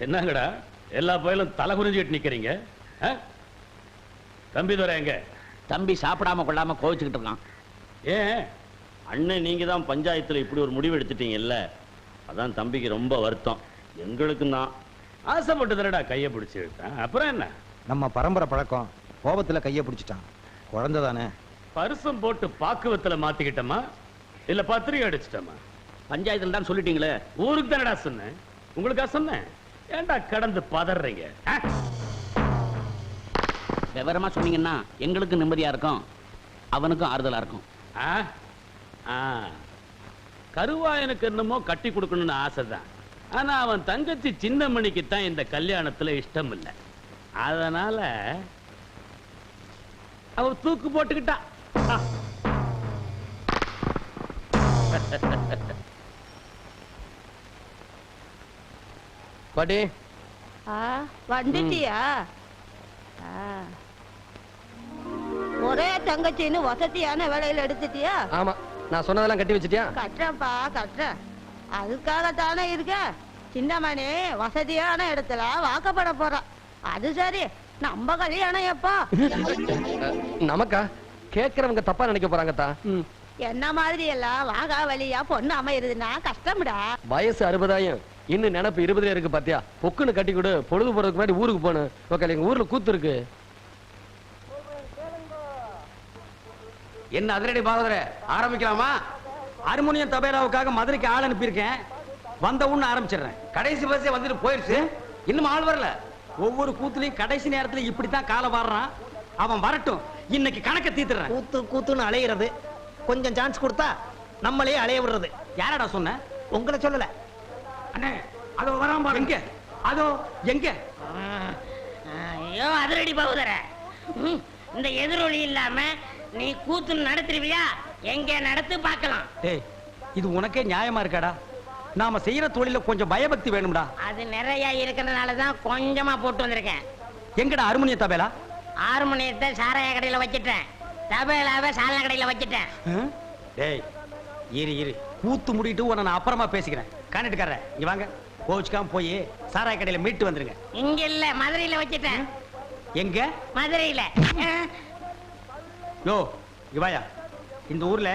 என்னங்கடா? எல்லா பயலும் தலை குறிஞ்சிட்டு நிக்கிறீங்க? ஆ? தம்பி துரை எங்க? தம்பி சாப்பிடாம கொள்ளாம கோவிச்சுக்கிட்டு இருக்கான். ஏன்? அண்ணன் நீங்க தான் பஞ்சாயத்துல இப்படி ஒரு முடிவு எடுத்துட்டீங்கல்ல? அதான் தம்பிக்கு ரொம்ப வருத்தம். எங்களுக்கும் தான் ஆசைப்பட்டு தரடா கையை பிடிச்சி இழுத்தேன். அப்புறம் என்ன? நம்ம பரம்பரை பழக்கம். கோபத்துல கைய பிடிச்சிட்டான். குழந்தை தானே. பரிசம் போட்டு பாக்குவத்துல மாத்திக்கிட்டோமா? இல்ல பத்திரிகை அடிச்சிட்டோமா? பஞ்சாயத்துல தான் சொல்லிட்டீங்களே. ஊருக்கு தானடா சொன்னேன். உங்களுக்கா சொன்னேன்? ஏன்டா கடந்து பதறீங்க? விவரமா சொன்னீங்கன்னா எங்களுக்கு நிம்மதியா இருக்கும். அவனுக்கும் ஆறுதலா இருக்கும். கருவாயனுக்கு என்னமோ கட்டி கொடுக்கணும்னு ஆசைதான். ஆனா அவன் தங்கச்சி சின்னமணிக்கு தான் இந்த கல்யாணத்துல இஷ்டம் இல்லை அதனால அவ தூக்கு போட்டுக்கிட்டா. ஆ வந்துட்டியா. ஒரே தங்கச்சின்னு வசதியான வேலையில எடுத்துட்டியா? ஆமா நான் சொன்னதெல்லாம் கட்டி வச்சிட்டியா? கட்டுறேன்ப்பா கட்டுறேன். அதுக்காகத்தானே இருக்க? சின்னமணி வசதியான இடத்துல வாக்கப்பட போறான் அது சரி நம்ம கல்யாணம் எப்போ? நமக்கா? கேக்குறவங்க தப்பா நினைக்க போறாங்கத்தா. என்ன மாதிரி எல்லாம் வாகா வழியா பொண்ணு அமையுதுன்னா கஷ்டம்டா. வயசு அறுபதாயிரம். இன்னும் நினப்பு இருபதுல இருக்கு பாத்தியா? பொக்குன்னு கட்டி கொடு. பொழுது போறதுக்கு முன்னாடி ஊருக்கு போகணும் ஓகே எங்க ஊர்ல கூத்து இருக்கு. என்ன அதிரடி பாகவதர? ஆரம்பிக்கலாமா? ஹார்மோனியம் தபேலாவுக்காக மதுரைக்கு ஆள் அனுப்பியிருக்கேன். வந்த உடனே ஆரம்பிச்சிடுறேன். கடைசி பஸ்ஸே வந்துட்டு போயிடுச்சு இன்னும் ஆள் வரல. ஒவ்வொரு கூத்துலயும் கடைசி நேரத்துல இப்படித்தான் காலை வாடுறான். அவன் வரட்டும். இன்னைக்கு கணக்க தீத்துறேன் கூத்து கூத்துன்னு அலையிறது. கொஞ்சம் சான்ஸ் கொடுத்தா நம்மளே அலைய விடுறது. யாரடா சொன்ன? உங்களை சொல்லல. அண்ணே அதோ வராம பாரு எங்க? அதோ எங்க? ஐயோ அதிரடி பகுதர இந்த எதிரொலி இல்லாம நீ கூத்து நடத்துருவியா? எங்க நடத்து பார்க்கலாம். டேய் இது உனக்கே நியாயமா இருக்காடா? நாம செய்யற தொழில கொஞ்சம் பயபக்தி வேணும்டா. அது நிறைய இருக்கிறதுனால தான் கொஞ்சமா போட்டு வந்திருக்கேன். எங்கடா ஹார்மோனிய தபேலா? ஆறு மணியத்தை சாராய கடையில வச்சிட்டேன். தபேலாவை சாராய கடையில வச்சிட்டேன்? டேய் இரு இரு. கூத்து முடிட்டு உன்னை நான் அப்புறமா பேசிக்கிறேன். காண்டிட்டுக்காரர் இங்க வாங்க. கோச்சுக்காம போய் சாராய கடையில மீட்டு வந்துருங்க. இங்க இல்ல மதுரையில வச்சிட்டேன். எங்க? மதுரையில. யோ இவாயா இந்த ஊர்ல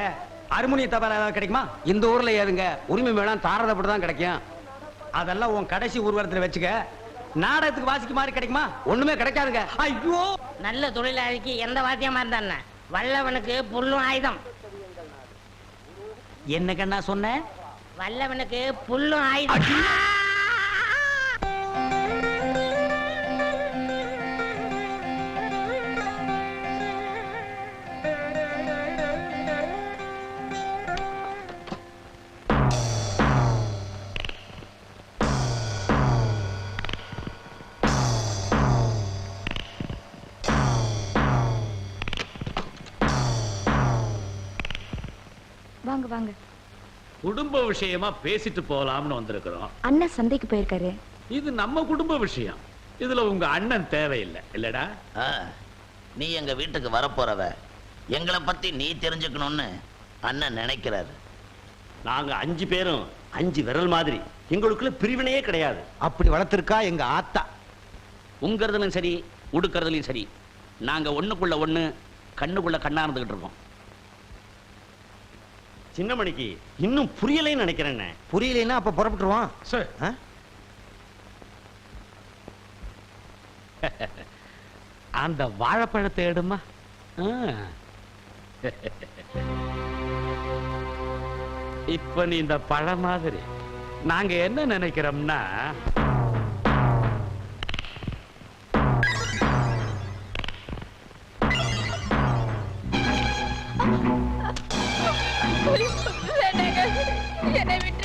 அருமுனிய தபால் ஏதாவது கிடைக்குமா? இந்த ஊர்ல ஏதுங்க? உரிமை வேணாம் தாரதப்பட்டு தான் கிடைக்கும். அதெல்லாம் உன் கடைசி ஊர்வலத்துல வச்சுக்க நாடகத்துக்கு வாசிக்க மாதிரி கிடைக்குமா? ஒண்ணுமே கிடைக்காதுங்க. ஐயோ! நல்ல தொழிலாளிக்கு எந்த வாத்தியமா இருந்தா வல்லவனுக்கு புல்லும் ஆயுதம். என்ன கண்ணா சொன்ன வல்லவனுக்கு புல்லும் ஆயுதம். வாங்க வாங்க. குடும்ப விஷயமா பேசிட்டு போலாம்னு வந்திருக்கிறோம். அண்ணன் சந்தைக்கு போயிருக்காரு. இது நம்ம குடும்ப விஷயம். இதுல உங்க அண்ணன் தேவையில்லை. இல்லடா? ஆ, நீ எங்க வீட்டுக்கு வரப்போறவ எங்களை பத்தி நீ தெரிஞ்சுக்கணும்னு அண்ணன் நினைக்கிறாரு. நாங்க அஞ்சு பேரும் அஞ்சு விரல் மாதிரி. எங்களுக்குள்ள பிரிவினையே கிடையாது. அப்படி வளர்த்திருக்கா எங்க ஆத்தா? உங்கிறதுலும் சரி உடுக்கிறதுலயும் சரி. நாங்க ஒண்ணுக்குள்ள ஒண்ணு கண்ணுக்குள்ள கண்ணா இருந்துகிட்டு இருக்கோம். சின்னமணிக்கு இன்னும் புரியலைன்னு நினைக்கிறேன் புரியலைன்னா அப்ப புறப்பட்டுருவான் சரி? அந்த வாழைப்பழத்தை எடுமா. இப்ப நீ இந்த பழம் மாதிரி நாங்க என்ன நினைக்கிறோம்னா என்னை விட்டு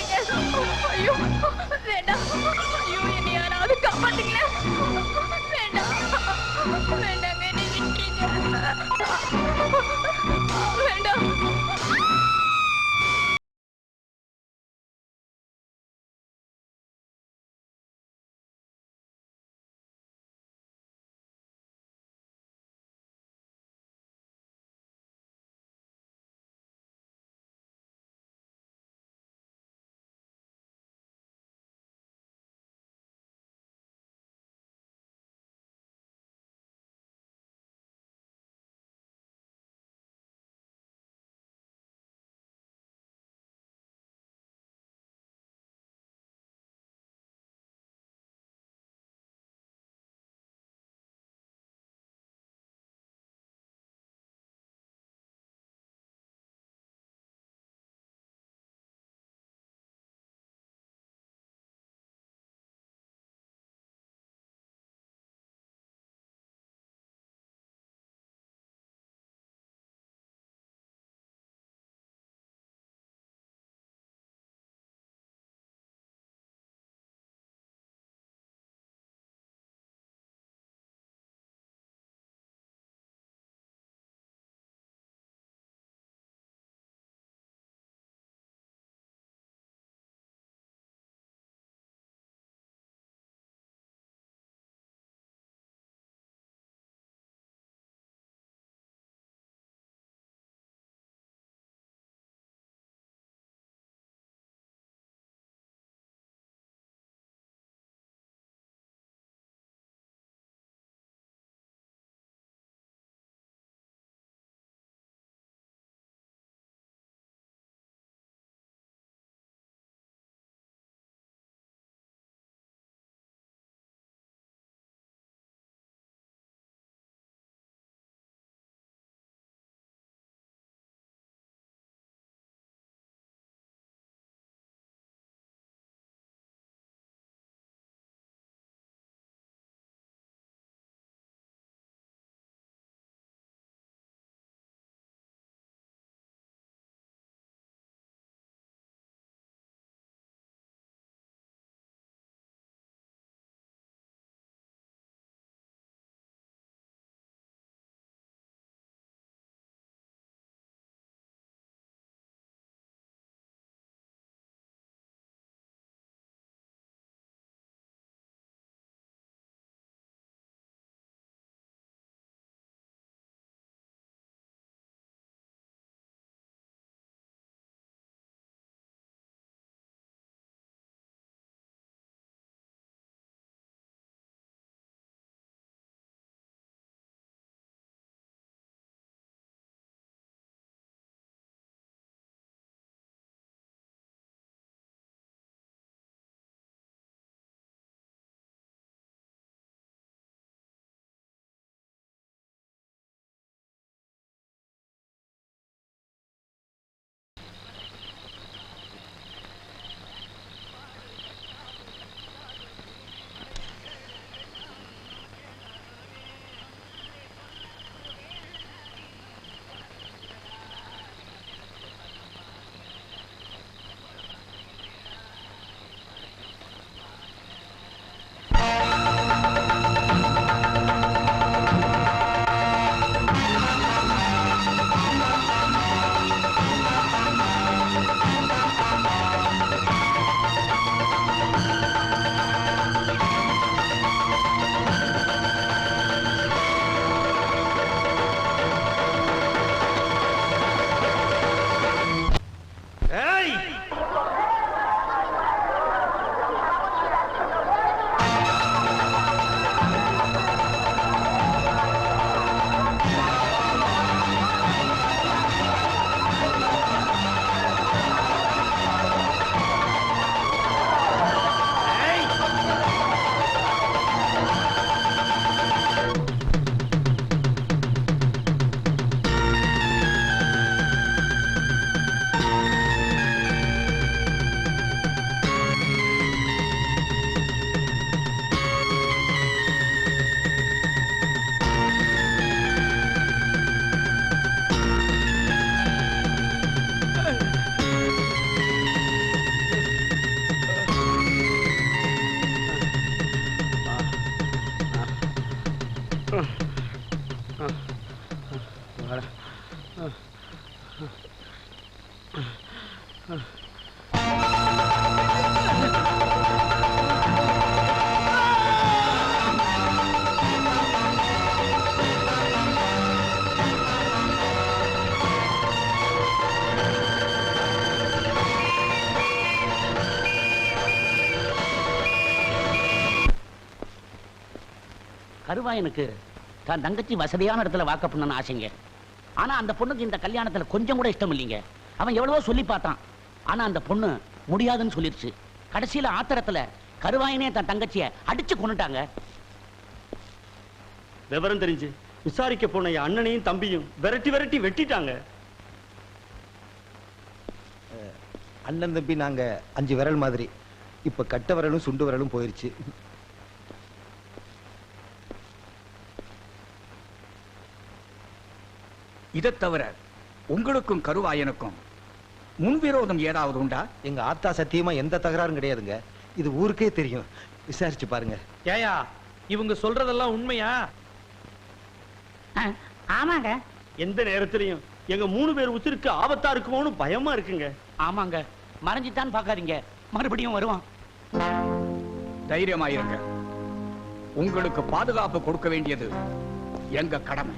கருவாயனுக்கு தான் தங்கச்சி வசதியான இடத்துல வாக்க பண்ணணும்னு ஆசைங்க. ஆனால் அந்த பொண்ணுக்கு இந்த கல்யாணத்தில் கொஞ்சம் கூட இஷ்டம் இல்லைங்க அவன் எவ்வளவோ சொல்லி பார்த்தான். ஆனா அந்த பொண்ணு முடியாதுன்னு சொல்லிருச்சு. கடைசியில ஆத்திரத்துல கருவாயனே தன் தங்கச்சிய அடிச்சு கொண்டுட்டாங்க விவரம் தெரிஞ்சு விசாரிக்க போன என் அண்ணனையும் தம்பியும் விரட்டி விரட்டி வெட்டிட்டாங்க. அண்ணன் தம்பி நாங்க அஞ்சு விரல் மாதிரி. இப்ப கட்ட விரலும் சுண்டு விரலும் போயிருச்சு. இதைத் தவிர உங்களுக்கும் கருவாயனுக்கும் முன்விரோதம் ஏதாவது உண்டா? எங்க ஆத்தா சத்தியமா எந்த தகராறும் கிடையாதுங்க. இது ஊருக்கே தெரியும். விசாரிச்சு பாருங்க. ஏயா இவங்க சொல்றதெல்லாம் உண்மையா? ஆமாங்க. எந்த நேரத்திலையும் எங்க மூணு பேர் உசிருக்கு ஆபத்தா இருக்குமோன்னு பயமா இருக்குங்க. ஆமாங்க. மறைஞ்சிட்டான்னு பாக்காதீங்க. மறுபடியும் வருவான். தைரியமாயிருங்க. உங்களுக்கு பாதுகாப்பு கொடுக்க வேண்டியது எங்க கடமை.